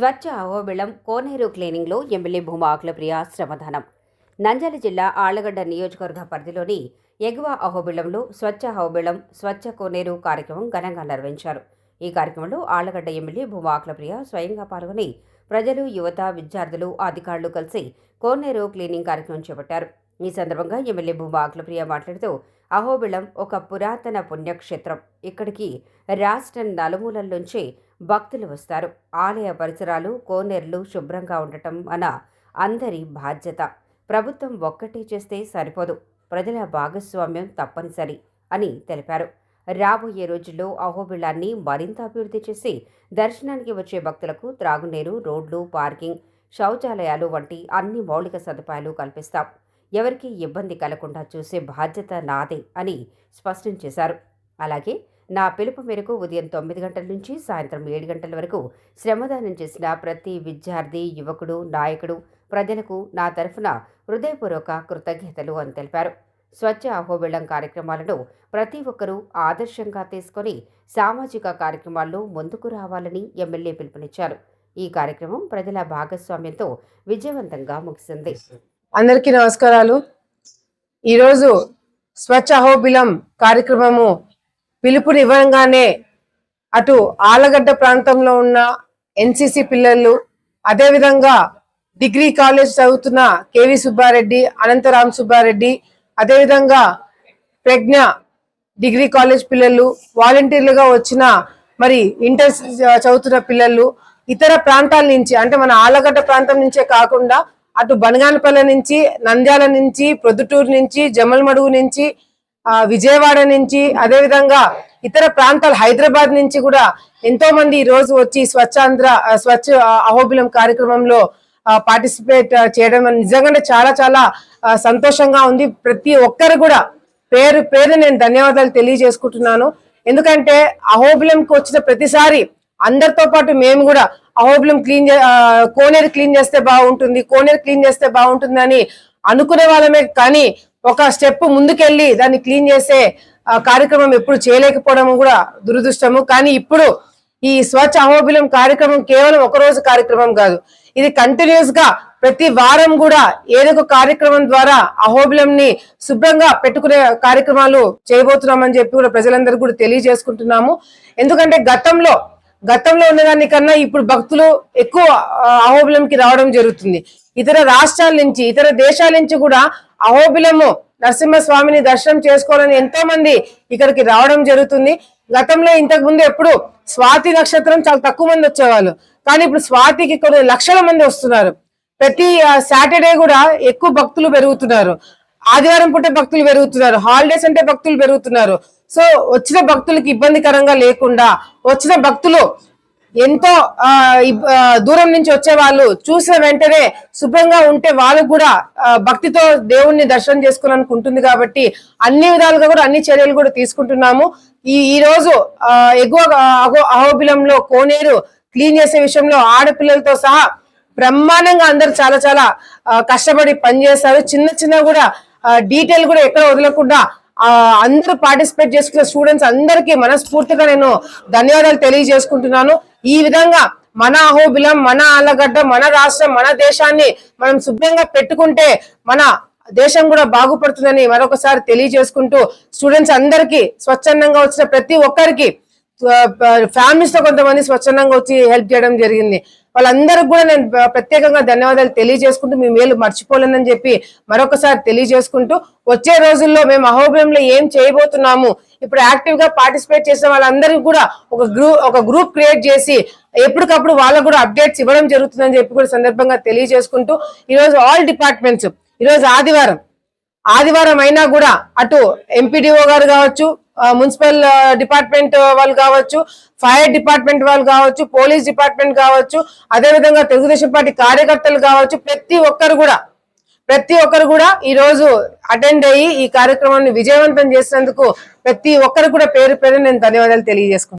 స్వచ్ఛ అహోబిళం కోనేరు క్లీనింగ్లో ఎమ్మెల్యే భూమా ఆకులప్రియ శ్రమదానం. నంద్యాల జిల్లా ఆళ్ళగడ్డ నియోజకవర్గ పరిధిలోని ఎగువ అహోబిళంలో స్వచ్ఛ అహోబిళం స్వచ్ఛ కోనేరు కార్యక్రమం ఘనంగా నిర్వహించారు. ఈ కార్యక్రమంలో ఆళ్ళగడ్డ ఎమ్మెల్యే భూమా ఆకులప్రియ స్వయంగా పాల్గొని ప్రజలు యువత విద్యార్థులు అధికారులు కలిసి కోనేరు క్లీనింగ్ కార్యక్రమం చేపట్టారు. ఈ సందర్భంగా ఎమ్మెల్యే భూమా అఖిలప్రియ మాట్లాడుతూ అహోబిళం ఒక పురాతన పుణ్యక్షేత్రం. ఇక్కడికి రాష్ట్ర నలుమూలల నుంచి భక్తులు వస్తారు. ఆలయ పరిసరాలు కోనేరులు శుభ్రంగా ఉండటం మన అందరి బాధ్యత. ప్రభుత్వం ఒక్కటే చేస్తే సరిపోదు. ప్రజల భాగస్వామ్యం తప్పనిసరి అని తెలిపారు. రాబోయే రోజుల్లో అహోబిళాన్ని మరింత అభివృద్ధి చేసి దర్శనానికి వచ్చే భక్తులకు త్రాగునీరు రోడ్లు పార్కింగ్ శౌచాలయాలు వంటి అన్ని మౌలిక సదుపాయాలు కల్పిస్తాం. ఎవరికీ ఇబ్బంది కలగకుండా చూసే బాధ్యత నాదే అని స్పష్టం చేశారు. అలాగే నా పిలుపు మేరకు ఉదయం తొమ్మిది గంటల నుంచి సాయంత్రం ఏడు గంటల వరకు శ్రమదానం చేసిన ప్రతి విద్యార్థి యువకుడు నాయకుడు ప్రజలకు నా తరఫున హృదయపూర్వక కృతజ్ఞతలు అని తెలిపారు. స్వచ్ఛ అహోబిళం కార్యక్రమాలను ప్రతి ఒక్కరూ ఆదర్శంగా తీసుకొని సామాజిక కార్యక్రమాల్లో ముందుకు రావాలని ఎమ్మెల్యే పిలుపునిచ్చారు. ఈ కార్యక్రమం ప్రజల భాగస్వామ్యంతో విజయవంతంగా ముగిసింది. అందరికీ నమస్కారాలు. ఈరోజు స్వచ్ఛ అహోబిలం కార్యక్రమము పిలుపునివ్వగానే అటు ఆలగడ్డ ప్రాంతంలో ఉన్న ఎన్సిసి పిల్లలు అదేవిధంగా డిగ్రీ కాలేజ్ చదువుతున్న కేవి సుబ్బారెడ్డి అనంతరామ్ సుబ్బారెడ్డి అదేవిధంగా ప్రజ్ఞ డిగ్రీ కాలేజ్ పిల్లలు వాలంటీర్లుగా వచ్చిన మరి ఇంటర్ చదువుతున్న పిల్లలు ఇతర ప్రాంతాల నుంచి అంటే మన ఆలగడ్డ ప్రాంతం నుంచే కాకుండా అటు బనగానపల్లె నుంచి నంద్యాల నుంచి ప్రొద్దుటూరు నుంచి జమ్మలమడుగు నుంచి విజయవాడ నుంచి అదేవిధంగా ఇతర ప్రాంతాలు హైదరాబాద్ నుంచి కూడా ఎంతో మంది ఈ రోజు వచ్చి స్వచ్ఛాంధ్ర స్వచ్ఛ అహోబిలం కార్యక్రమంలో పార్టిసిపేట్ చేయడం నిజంగానే చాలా చాలా సంతోషంగా ఉంది. ప్రతి ఒక్కరు కూడా పేరు పేరు నేను ధన్యవాదాలు తెలియజేసుకుంటున్నాను. ఎందుకంటే అహోబిలంకి వచ్చిన ప్రతిసారి అందరితో పాటు మేము కూడా అహోబిలం క్లీన్ కోనేరు క్లీన్ చేస్తే బాగుంటుంది కోనేరు క్లీన్ చేస్తే బాగుంటుంది అనుకునే వాళ్ళమే కానీ ఒక స్టెప్ ముందుకెళ్ళి దాన్ని క్లీన్ చేసే కార్యక్రమం ఎప్పుడు చేయలేకపోవడం కూడా దురదృష్టము. కానీ ఇప్పుడు ఈ స్వచ్ఛ అహోబిలం కార్యక్రమం కేవలం ఒక రోజు కార్యక్రమం కాదు. ఇది కంటిన్యూస్గా ప్రతి వారం కూడా ఏదో ఒక కార్యక్రమం ద్వారా అహోబిలం ని శుభ్రంగా పెట్టుకునే కార్యక్రమాలు చేయబోతున్నామని చెప్పి కూడా ప్రజలందరూ కూడా తెలియజేసుకుంటున్నాము. ఎందుకంటే గతంలో గతంలో ఉన్నదానికన్నా ఇప్పుడు భక్తులు ఎక్కువ అహోబిలంకి రావడం జరుగుతుంది. ఇతర రాష్ట్రాల నుంచి ఇతర దేశాల నుంచి కూడా అహోబిలము నరసింహస్వామిని దర్శనం చేసుకోవాలని ఎంతో మంది ఇక్కడికి రావడం జరుగుతుంది. గతంలో ఇంతకు ముందు ఎప్పుడు స్వాతి నక్షత్రం చాలా తక్కువ మంది వచ్చేవాళ్ళు. కానీ ఇప్పుడు స్వాతికి కొన్ని లక్షల మంది వస్తున్నారు. ప్రతి సాటర్డే కూడా ఎక్కువ భక్తులు పెరుగుతున్నారు. ఆదివారం పూట భక్తులు పెరుగుతున్నారు. హాలిడేస్ అంటే భక్తులు పెరుగుతున్నారు. సో వచ్చిన భక్తులకు ఇబ్బందికరంగా లేకుండా వచ్చిన భక్తులు ఎంతో దూరం నుంచి వచ్చే వాళ్ళు చూసిన వెంటనే శుభ్రంగా ఉంటే వాళ్ళు కూడా భక్తితో దేవుణ్ణి దర్శనం చేసుకోవాలని ఉంటుంది కాబట్టి అన్ని విధాలుగా కూడా అన్ని చర్యలు కూడా తీసుకుంటున్నాము. ఈ ఈ రోజు ఎగువ అహో- అహోబిలంలో కోనేరు క్లీన్ చేసే విషయంలో ఆడపిల్లలతో సహా బ్రహ్మాండంగా అందరు చాలా చాలా కష్టపడి పనిచేస్తారు చిన్న చిన్న కూడా డీటెయిల్ కూడా ఎక్కడ వదలకుండా అందరూ పార్టిసిపేట్ చేసుకున్న స్టూడెంట్స్ అందరికీ మనస్ఫూర్తిగా నేను ధన్యవాదాలు తెలియజేసుకుంటున్నాను. ఈ విధంగా మన అహోబిలం మన ఆలగడ్డ మన రాష్ట్రం మన దేశాన్ని మనం శుభ్రంగా పెట్టుకుంటే మన దేశం కూడా బాగుపడుతుందని మరొకసారి తెలియజేసుకుంటూ స్టూడెంట్స్ అందరికీ స్వచ్ఛందంగా వచ్చిన ప్రతి ఒక్కరికి ఫ్యామిలీస్తో కొంతమంది స్వచ్ఛందంగా వచ్చి హెల్ప్ చేయడం జరిగింది. వాళ్ళందరికి కూడా నేను ప్రత్యేకంగా ధన్యవాదాలు తెలియజేసుకుంటూ మీ మేలు మర్చిపోలేనని చెప్పి మరొకసారి తెలియజేసుకుంటూ వచ్చే రోజుల్లో మేము అహోబిలంలో ఏం చేయబోతున్నాము? ఇప్పుడు యాక్టివ్గా పార్టిసిపేట్ చేసిన వాళ్ళందరికీ కూడా ఒక గ్రూప్ ఒక గ్రూప్ క్రియేట్ చేసి ఎప్పటికప్పుడు వాళ్ళకు కూడా అప్డేట్స్ ఇవ్వడం జరుగుతుందని చెప్పి కూడా సందర్భంగా తెలియజేసుకుంటూ ఈరోజు ఆల్ డిపార్ట్మెంట్స్ ఈరోజు ఆదివారం ఆదివారం అయినా కూడా అటు ఎంపీడీఓ గారు కావచ్చు మున్సిపల్ డిపార్ట్మెంట్ వాళ్ళు కావచ్చు ఫైర్ డిపార్ట్మెంట్ వాళ్ళు కావచ్చు పోలీస్ డిపార్ట్మెంట్ కావచ్చు అదేవిధంగా తెలుగుదేశం పార్టీ కార్యకర్తలు కావచ్చు ప్రతి ఒక్కరు కూడా ప్రతి ఒక్కరు కూడా ఈ రోజు అటెండ్ అయ్యి ఈ కార్యక్రమాన్ని విజయవంతం చేసినందుకు ప్రతి ఒక్కరు కూడా పేరు పేరు నేను ధన్యవాదాలు తెలియజేసుకుంటాను